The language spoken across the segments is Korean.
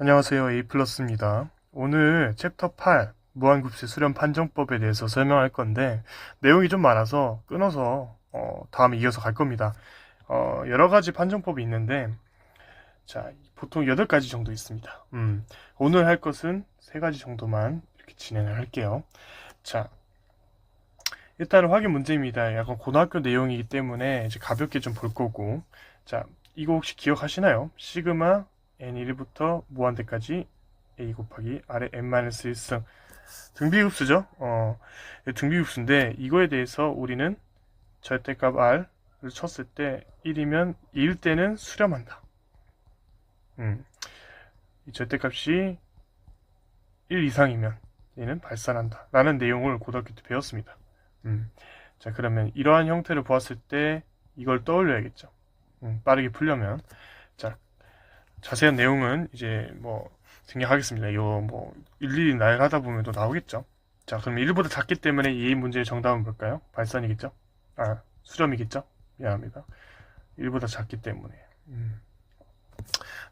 안녕하세요. 에이플러스입니다. 오늘 챕터 8 무한급수 수렴 판정법에 대해서 설명할 건데 내용이 좀 많아서 끊어서 어, 다음에 이어서 갈 겁니다. 어, 여러 가지 판정법이 있는데 자 보통 8가지 정도 있습니다. 음, 오늘 할 것은 3가지 정도만 이렇게 진행을 할게요. 자 일단은 확인 문제입니다. 약간 고등학교 내용이기 때문에 이제 가볍게 좀 볼 거고 자 이거 혹시 기억하시나요? 시그마 n1부터 무한대까지 a 곱하기 아래 n-1승 등비급수죠. 어, 등비급수인데 이거에 대해서 우리는 절대값 r을 쳤을 때 1이면 2일 때는 수렴한다. 음, 이 절대값이 1 이상이면 얘는 발산한다. 라는 내용을 고등학교 때 배웠습니다. 음, 자 그러면 이러한 형태를 보았을 때 이걸 떠올려야겠죠. 음, 빠르게 풀려면 자 자세한 내용은 이제 뭐 생략하겠습니다. 이거 뭐 일일이 나열하다 보면 또 나오겠죠. 자, 그럼 1보다 작기 때문에 이 문제의 정답은 뭘까요? 발산이겠죠? 아, 수렴이겠죠? 미안합니다. 1보다 작기 때문에. 음.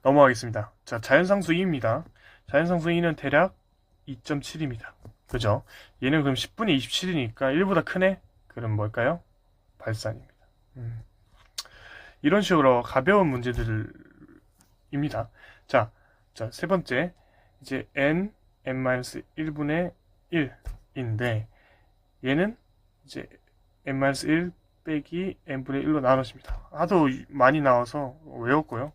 넘어가겠습니다. 자, 자연상수 2입니다. 자연상수 2는 대략 2.7입니다. 그죠? 얘는 그럼 10분의 27이니까 1보다 크네? 그럼 뭘까요? 발산입니다. 음. 이런 식으로 가벼운 문제들을 입니다. 자, 자, 세 번째. 이제 n, n-1분의 1인데, 얘는 이제 n-1 빼기 n분의 1로 나눠집니다. 하도 많이 나와서 외웠고요.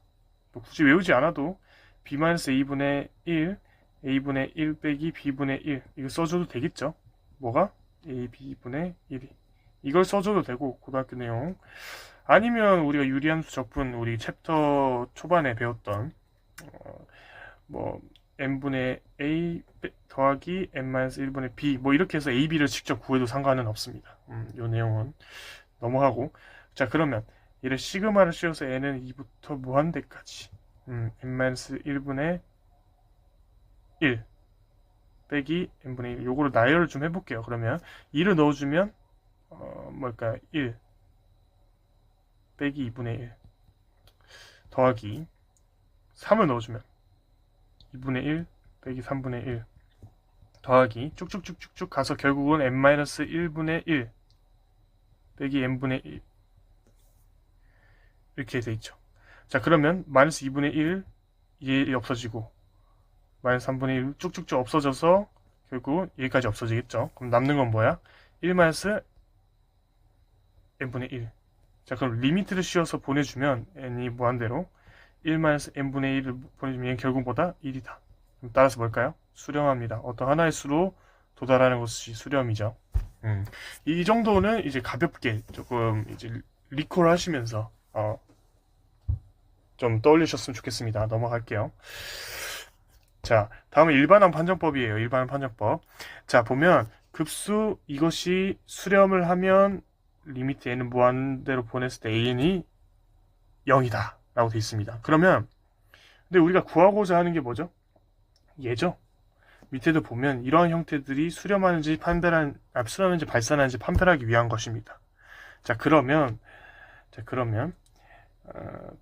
뭐 굳이 외우지 않아도 b-a분의 1, a분의 1 빼기 b분의 1. 이거 써줘도 되겠죠? 뭐가? a, b분의 1이. 이걸 써줘도 되고, 고등학교 내용. 아니면 우리가 유리함수 적분 우리 챕터 초반에 배웠던 어, 뭐 n분의 a 더하기 n-1분의 b 뭐 이렇게 해서 a, b를 직접 구해도 상관은 없습니다. 음, 이 내용은 넘어가고 자 그러면 얘를 시그마를 씌워서 n은 2부터 무한대까지 음, n-1분의 1 빼기 n분의 1 요거를 나열을 좀 해볼게요. 그러면 2를 넣어주면 어, 뭘까 1 빼기 2분의 1 더하기 3을 넣어주면 2분의 1 빼기 3분의 1 더하기 쭉쭉쭉쭉쭉 가서 결국은 n-1분의 1 빼기 n분의 1 이렇게 돼 있죠. 자 그러면 마이너스 2분의 1 얘 없어지고 마이너스 3분의 1 쭉쭉쭉 없어져서 결국 얘까지 없어지겠죠. 그럼 남는 건 뭐야? 1 마이너스 n분의 1 자, 그럼 리미트를 씌워서 보내주면 n이 무한대로 1-n분의 1을 보내주면 결국보다 1이다. 그럼 따라서 뭘까요? 수렴합니다. 어떤 하나의 수로 도달하는 것이 수렴이죠. 음. 이 정도는 이제 가볍게 조금 이제 리콜 하시면서 어, 좀 떠올리셨으면 좋겠습니다. 넘어갈게요. 자, 다음은 일반항 판정법이에요. 일반항 판정법. 자, 보면 급수 이것이 수렴을 하면 리미트 n은 무한대로 보냈을 때 an이 0이다 라고 되어 있습니다. 그러면 근데 우리가 구하고자 하는 게 뭐죠? 얘죠. 밑에도 보면 이러한 형태들이 수렴하는지 판별한 아, 수렴하는지 발산하는지 판별하기 위한 것입니다. 자 그러면 자 그러면 어,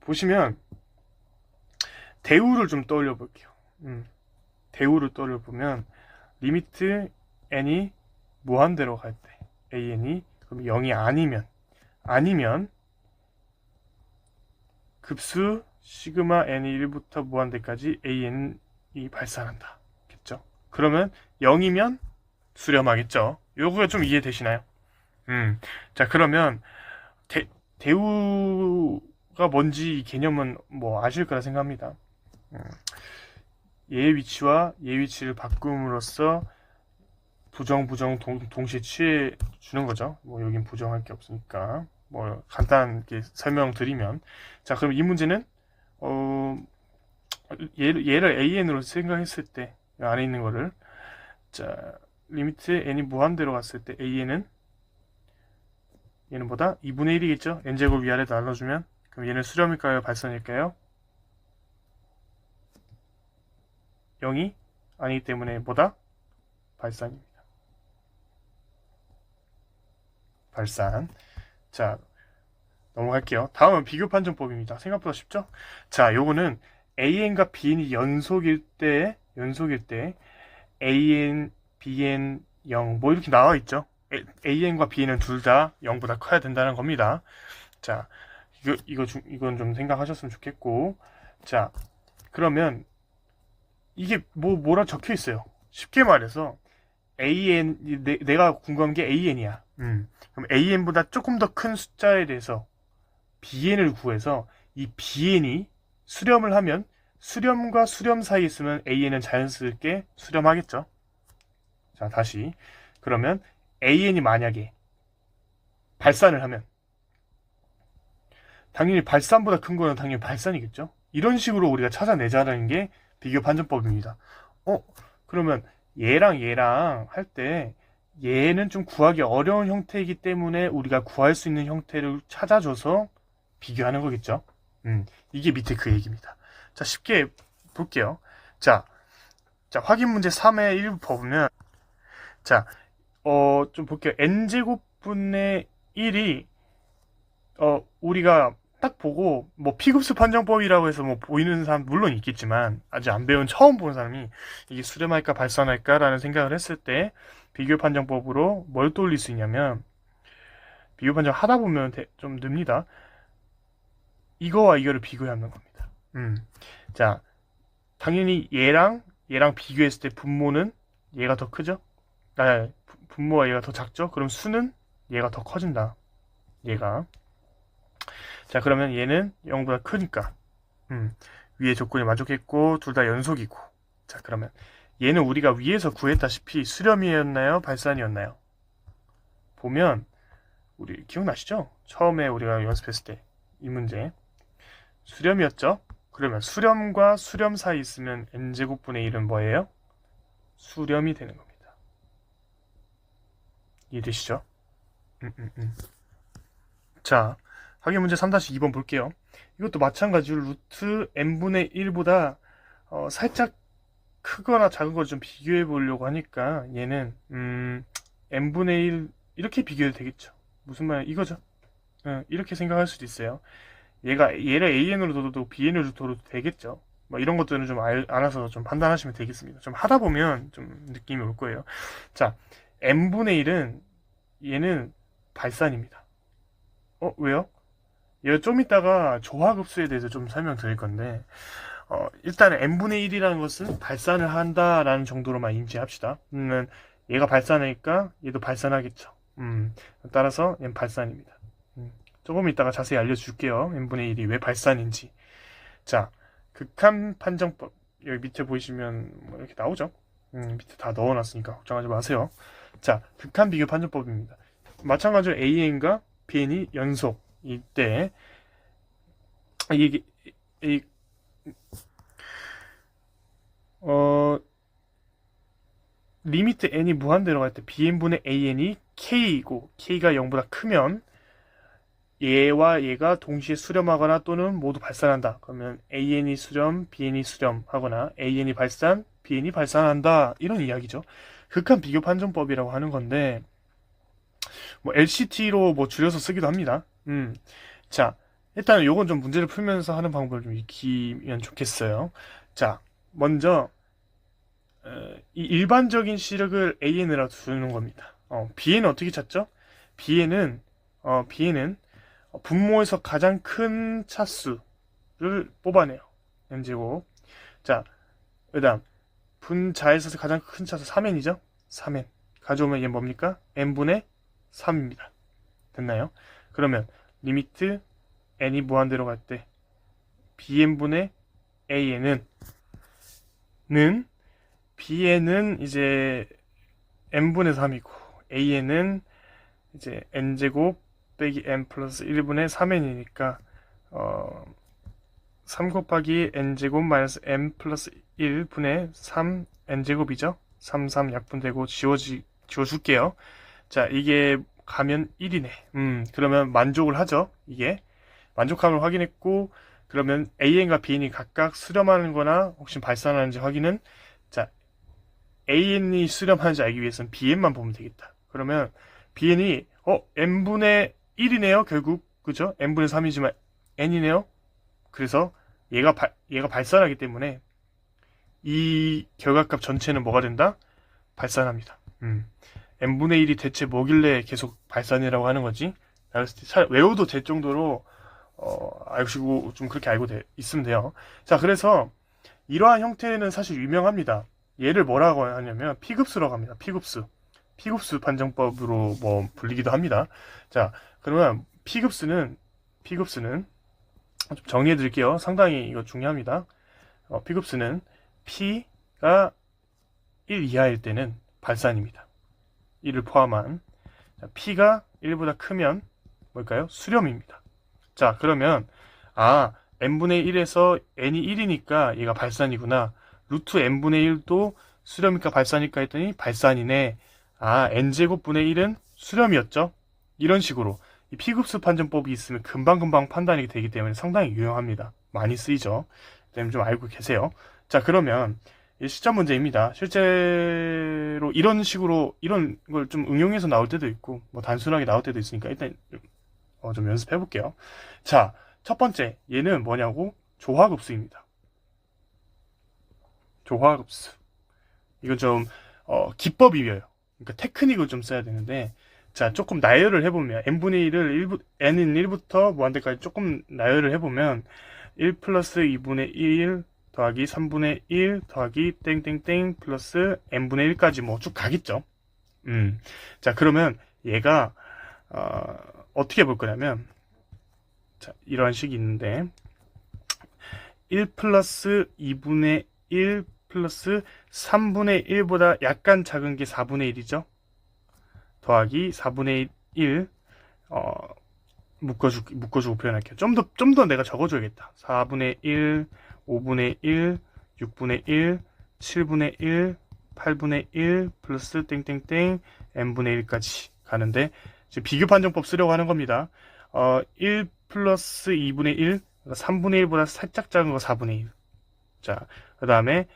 보시면 대우를 좀 떠올려 볼게요. 음, 대우를 떠올려 보면 리미트 n이 무한대로 갈 때 an이 그럼 0이 아니면 아니면 급수 시그마 n이 1부터 무한대까지 an이 발산한다. 겠죠? 그러면 0이면 수렴하겠죠. 요거가 좀 이해되시나요? 음. 자, 그러면 대, 대우가 뭔지 이 개념은 뭐 아실 거라 생각합니다. 음. 얘의 위치와 얘 위치를 바꿈으로써 부정 부정 동, 동시에 취해 주는 거죠. 뭐 여긴 부정할 게 없으니까 뭐 간단하게 설명드리면 자 그럼 이 문제는 어 얘를, 얘를 an으로 생각했을 때 안에 있는 거를 자 리미트 n이 무한대로 갔을 때 an은 얘는 보다 2분의 1이겠죠. n제곱 위아래 나눠주면 그럼 얘는 수렴일까요? 발산일까요? 0이 아니기 때문에 뭐다? 발산입니다. 발산. 자, 넘어갈게요. 다음은 비교 판정법입니다. 생각보다 쉽죠? 자, 요거는 AN과 BN이 연속일 때, 연속일 때, AN, BN 0, 뭐 이렇게 나와 있죠. AN과 BN은 둘 다 0보다 커야 된다는 겁니다. 자, 이거, 이거, 중- 이건 좀 생각하셨으면 좋겠고. 자, 그러면, 이게 뭐, 뭐라 적혀 있어요. 쉽게 말해서, AN, 내, 내가 궁금한 게 AN이야. 음. 그럼 AN보다 조금 더 큰 숫자에 대해서 BN을 구해서 이 BN이 수렴을 하면 수렴과 수렴 사이에 있으면 AN은 자연스럽게 수렴하겠죠. 자, 다시. 그러면 AN이 만약에 발산을 하면 당연히 발산보다 큰 거는 당연히 발산이겠죠. 이런 식으로 우리가 찾아내자는 게 비교 판정법입니다. 어, 그러면 얘랑 얘랑 할 때 얘는 좀 구하기 어려운 형태이기 때문에 우리가 구할 수 있는 형태를 찾아줘서 비교하는 거겠죠. 음, 이게 밑에 그 얘기입니다. 자, 쉽게 볼게요. 자, 자, 확인 문제 3의 일부 보면, 자, 어, 좀 볼게요. n제곱분의 1이, 어, 우리가 딱 보고, 뭐, 피급수 판정법이라고 해서 뭐, 보이는 사람, 물론 있겠지만, 아직 안 배운 처음 본 사람이, 이게 수렴할까, 발산할까라는 생각을 했을 때, 비교 판정법으로 뭘 떠올릴 수 있냐면, 비교 판정 하다 보면 대- 좀 늡니다. 이거와 이거를 비교하는 겁니다. 음. 자, 당연히 얘랑 얘랑 비교했을 때 분모는 얘가 더 크죠? 아, 부- 분모가 얘가 더 작죠? 그럼 수는 얘가 더 커진다. 얘가. 자, 그러면 얘는 0보다 크니까. 음. 위에 조건이 만족했고 둘 다 연속이고. 자, 그러면 얘는 우리가 위에서 구했다시피 수렴이었나요? 발산이었나요? 보면 우리 기억나시죠? 처음에 우리가 연습했을 때 이 문제 수렴이었죠? 그러면 수렴과 수렴 사이 있으면 n제곱분의 1은 뭐예요? 수렴이 되는 겁니다. 이해되시죠? 음, 음, 음. 자, 확인 문제 3-2번 볼게요. 이것도 마찬가지로 루트 n분의 1보다 어, 살짝 크거나 작은 걸 좀 비교해 보려고 하니까 얘는 음, n분의 1 이렇게 비교해도 되겠죠. 무슨 말 이거죠. 어, 이렇게 생각할 수도 있어요. 얘가 얘를 AN으로 둬도 BN으로 둬도 되겠죠. 뭐 이런 것들은 좀 알, 알아서 좀 판단하시면 되겠습니다. 좀 하다 보면 좀 느낌이 올 거예요. 자, n분의 1은 얘는 발산입니다. 어, 왜요? 좀 이따가 조화급수에 대해서 좀 설명드릴 건데, 어, 일단 n분의 1이라는 것은 발산을 한다라는 정도로만 인지합시다. 음, 얘가 발산하니까 얘도 발산하겠죠. 음, 따라서 얘는 발산입니다. 음, 조금 이따가 자세히 알려줄게요. n분의 1이 왜 발산인지. 자, 극한 판정법. 여기 밑에 보이시면 뭐 이렇게 나오죠? 음, 밑에 다 넣어놨으니까 걱정하지 마세요. 자, 극한 비교 판정법입니다. 마찬가지로 AN과 BN이 연속 이때 이게 이, 어 리미트 n이 무한대로 갈 때 bn분의 an이 k이고 k가 0보다 크면 얘와 얘가 동시에 수렴하거나 또는 모두 발산한다. 그러면 an이 수렴, bn이 수렴하거나 an이 발산, bn이 발산한다. 이런 이야기죠. 극한 비교 판정법이라고 하는 건데 뭐 LCT로 뭐 줄여서 쓰기도 합니다. 음. 자, 일단 요건 좀 문제를 풀면서 하는 방법을 좀 익히면 좋겠어요. 자, 먼저 어, 이 일반적인 시력을 AN으로 두는 겁니다. 어, BN은 어떻게 찾죠? BN은 어, BN은 분모에서 가장 큰 차수를 뽑아내요. n제곱. 자, 그다음 분자에서 가장 큰 차수 3n이죠? 3n. 가져오면 얘 뭡니까? n분의 3입니다. 됐나요? 그러면 리미트 n이 무한대로 갈 때 bn분의 an은 는 bn은 이제 n분의 3이고 an은 이제 n제곱 빼기 n 플러스 1분의 3n이니까 어, 3 곱하기 n제곱 마이너스 n 플러스 1분의 3 n제곱이죠. 3, 3 약분되고 지워지, 지워줄게요. 자, 이게 가면 1이네. 음, 그러면 만족을 하죠. 이게. 만족함을 확인했고, 그러면 AN과 BN이 각각 수렴하는 거나 혹시 발산하는지 확인은, 자, AN이 수렴하는지 알기 위해서는 BN만 보면 되겠다. 그러면 BN이, 어, N분의 1이네요, 결국. 그죠? N분의 3이지만 N이네요. 그래서 얘가 발, 얘가 발산하기 때문에 이 결과값 전체는 뭐가 된다? 발산합니다. 음. N분의 1이 대체 뭐길래 계속 발산이라고 하는 거지? 외워도 될 정도로 어, 알고 좀 그렇게 알고 돼- 있으면 돼요. 자, 그래서 이러한 형태는 사실 유명합니다. 얘를 뭐라고 하냐면 P급수라고 합니다. P급수. P급수 판정법으로 뭐 불리기도 합니다. 자, 그러면 P급수는 P급수는 좀 정리해 드릴게요. 상당히 이거 중요합니다. 어, P급수는 P가 1 이하일 때는 발산입니다. 1을 포함한 자, P가 1보다 크면 뭘까요? 수렴입니다. 자, 그러면 아, n분의 1에서 n이 1이니까 얘가 발산이구나. 루트 n분의 1도 수렴이니까 발산이니까 했더니 발산이네. 아, n제곱분의 1은 수렴이었죠? 이런 식으로 이 P급수 판정법이 있으면 금방금방 판단이 되기 때문에 상당히 유용합니다. 많이 쓰이죠? 때문에 좀 알고 계세요. 자, 그러면 이 시점 문제입니다. 실제로 이런 식으로 이런 걸 좀 응용해서 나올 때도 있고 뭐 단순하게 나올 때도 있으니까 일단 어, 좀 연습해 볼게요. 자, 첫 번째 얘는 뭐냐고 조화급수입니다. 조화급수. 이거 좀 어, 기법이에요. 그러니까 테크닉을 좀 써야 되는데 자, 조금 나열을 해보면 n분의 1을 1부, n인 1부터 무한대까지 조금 나열을 해보면 1 플러스 2분의 1 더하기 3분의 1 더하기 땡땡땡 플러스 n분의 1까지 뭐 쭉 가겠죠. 음. 자, 그러면 얘가 어, 어떻게 볼 거냐면 자, 이러한 식이 있는데 1 플러스 2분의 1 플러스 3분의 1보다 약간 작은 게 4분의 1이죠. 더하기 4분의 1 어, 묶어주, 묶어주고 표현할게요. 좀 더, 좀 더 내가 적어줘야겠다. 4분의 1, 5분의 1, 6분의 1, 7분의 1, 8분의 1, 플러스 땡땡땡, n분의 1까지 가는데, 지금 비교 판정법 쓰려고 하는 겁니다. 어, 1 플러스 2분의 1, 3분의 1보다 살짝 작은 거 4분의 1. 자, 그 다음에,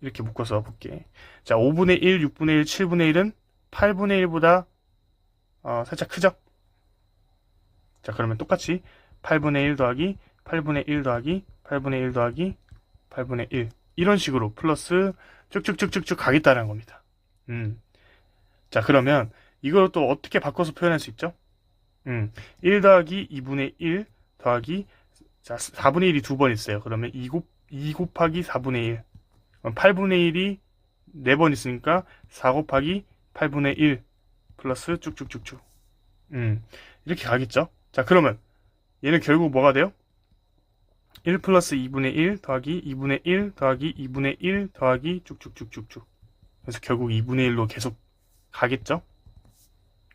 이렇게 묶어서 볼게. 자, 5분의 1, 6분의 1, 7분의 1은 8분의 1보다, 어, 살짝 크죠? 자, 그러면 똑같이 8분의 1 더하기 8분의 1 더하기 8분의 1 더하기 8분의 1 이런 식으로 플러스 쭉쭉쭉쭉쭉 가겠다는 겁니다. 음. 자, 그러면 이걸 또 어떻게 바꿔서 표현할 수 있죠? 음. 1 더하기 2분의 1 더하기 자, 4분의 1이 두 번 있어요. 그러면 2, 곱, 2 곱하기 4분의 1 그럼 8분의 1이 4번 있으니까 4 곱하기 8분의 1 플러스 쭉쭉쭉쭉 음. 이렇게 가겠죠? 자, 그러면 얘는 결국 뭐가 돼요? 1 플러스 2분의 1 더하기 2분의 1 더하기 2분의 1 더하기 쭉쭉쭉쭉쭉. 그래서 결국 2분의 1로 계속 가겠죠?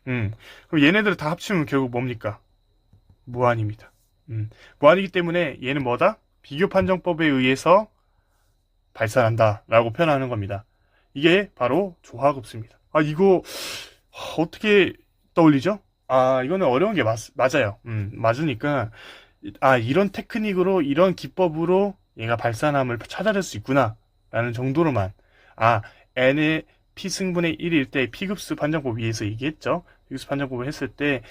음. 그럼 얘네들을 다 합치면 결국 뭡니까? 무한입니다. 음. 무한이기 때문에 얘는 뭐다? 비교 판정법에 의해서 발산한다. 라고 표현하는 겁니다. 이게 바로 조화급수입니다. 아, 이거, 어떻게 떠올리죠? 아, 이거는 어려운 게 맞, 맞아요. 음, 맞으니까, 아, 이런 테크닉으로, 이런 기법으로 얘가 발산함을 찾아낼 수 있구나. 라는 정도로만. 아, n의 p승분의 1일 때 p급수 판정법 위에서 얘기했죠. p급수 판정법을 했을 때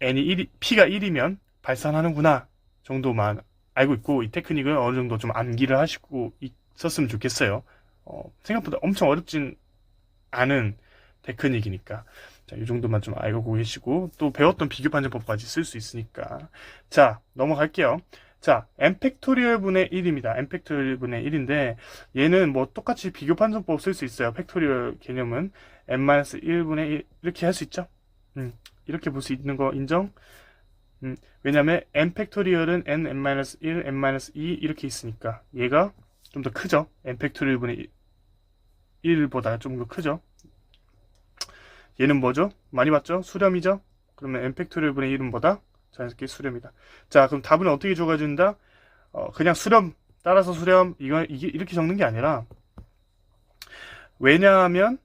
n이 1, p가 1이면 발산하는구나. 정도만 알고 있고, 이 테크닉을 어느 정도 좀 암기를 하시고 있었으면 좋겠어요. 어, 생각보다 엄청 어렵진 않은 테크닉이니까. 자, 이 정도만 좀 알고 계시고, 또 배웠던 비교 판정법까지 쓸 수 있으니까. 자, 넘어갈게요. 자, n 팩토리얼 분의 1입니다. n 팩토리얼 분의 1인데, 얘는 뭐 똑같이 비교 판정법 쓸 수 있어요. 팩토리얼 개념은 n-1분의 1, 이렇게 할 수 있죠? 음, 이렇게 볼 수 있는 거 인정? 음, 왜냐면 n 팩토리얼은 n, n-1, n-2 이렇게 있으니까, 얘가 좀 더 크죠? n 팩토리얼 분의 1보다 좀 더 크죠? 얘는 뭐죠? 많이 봤죠? 수렴이죠? 그러면 n 팩토리얼 분의 1은 뭐다? 자연스럽게 수렴이다. 자, 그럼 답은 어떻게 적어준다? 어, 그냥 수렴, 따라서 수렴, 이거, 이게 이렇게 적는 게 아니라, 왜냐하면,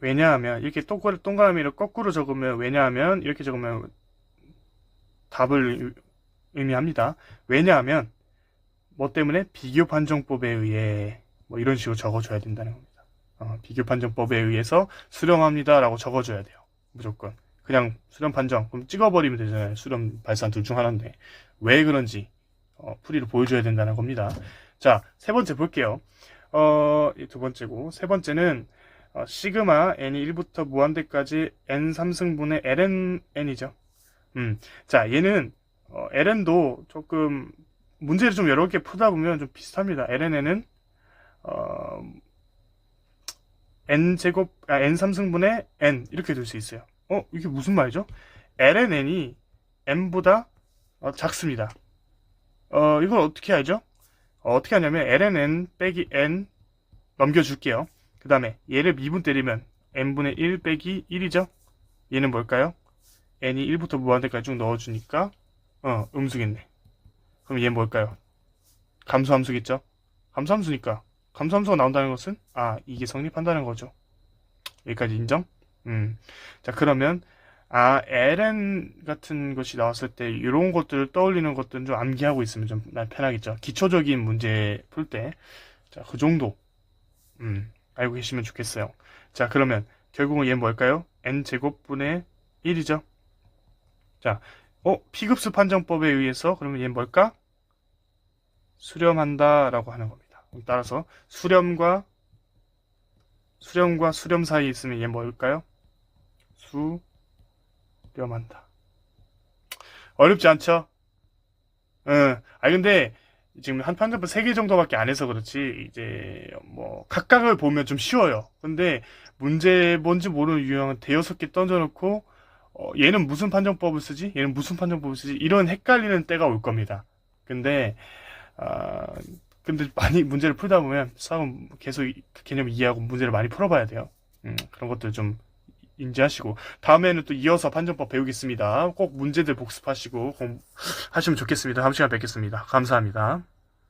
왜냐하면, 이렇게 동그라, 동그라미를 거꾸로 적으면, 왜냐하면, 이렇게 적으면 답을 의미합니다. 왜냐하면, 뭐 때문에 비교 판정법에 의해, 뭐 이런 식으로 적어줘야 된다는 겁니다. 어, 비교 판정법에 의해서 수렴합니다. 라고 적어줘야 돼요. 무조건. 그냥 수렴 판정. 그럼 찍어버리면 되잖아요. 수렴 발산 둘 중 하나인데. 왜 그런지. 어, 풀이를 보여줘야 된다는 겁니다. 자, 세 번째 볼게요. 어, 이두 번째고, 세 번째는, 어, 시그마 n이 1부터 무한대까지 n 3승분의 ln n이죠. 음, 자, 얘는, 어, ln도 조금, 문제를 좀 여러 개 풀다 보면 좀 비슷합니다. ln은, 어, n 제곱, 아, n 3승분의 n, 이렇게 될 수 있어요. 어, 이게 무슨 말이죠? ln이 n보다 어, 작습니다. 어, 이걸 어떻게 알죠? 어, 떻게 하냐면 ln 빼기 n 넘겨줄게요. 그 다음에 얘를 미분 때리면 n분의 1 빼기 1이죠? 얘는 뭘까요? n이 1부터 무한대까지 쭉 넣어주니까 어 음수겠네. 그럼 얘는 뭘까요? 감소함수겠죠? 감소함수니까 감소함수가 나온다는 것은 아 이게 성립한다는 거죠. 여기까지 인정? 음. 자 그러면 아 ln 같은 것이 나왔을 때 이런 것들을 떠올리는 것들은 좀 암기하고 있으면 좀 편하겠죠. 기초적인 문제 풀 때. 자, 그 정도. 음, 알고 계시면 좋겠어요. 자, 그러면 결국은 얘는 뭘까요? n제곱분의 1이죠. 자, 어, 피급수 판정법에 의해서 그러면 얘는 뭘까? 수렴한다라고 하는 겁니다. 따라서 수렴과 수렴과 수렴 사이에 있으면 얘는 뭘까요? 수렴한다. 어렵지 않죠? 응. 아 근데 지금 한 판정법 3개 정도밖에 안 해서 그렇지 이제 뭐 각각을 보면 좀 쉬워요. 근데 문제 뭔지 모르는 유형은 대여섯 개 던져놓고 어, 얘는 무슨 판정법을 쓰지? 얘는 무슨 판정법을 쓰지? 이런 헷갈리는 때가 올 겁니다. 근데 아 근데 많이 문제를 풀다 보면 싸움 계속 그 개념을 이해하고 문제를 많이 풀어봐야 돼요. 음, 그런 것들 좀 인지하시고 다음에는 또 이어서 판정법 배우겠습니다. 꼭 문제들 복습하시고 하시면 좋겠습니다. 다음 시간에 뵙겠습니다. 감사합니다.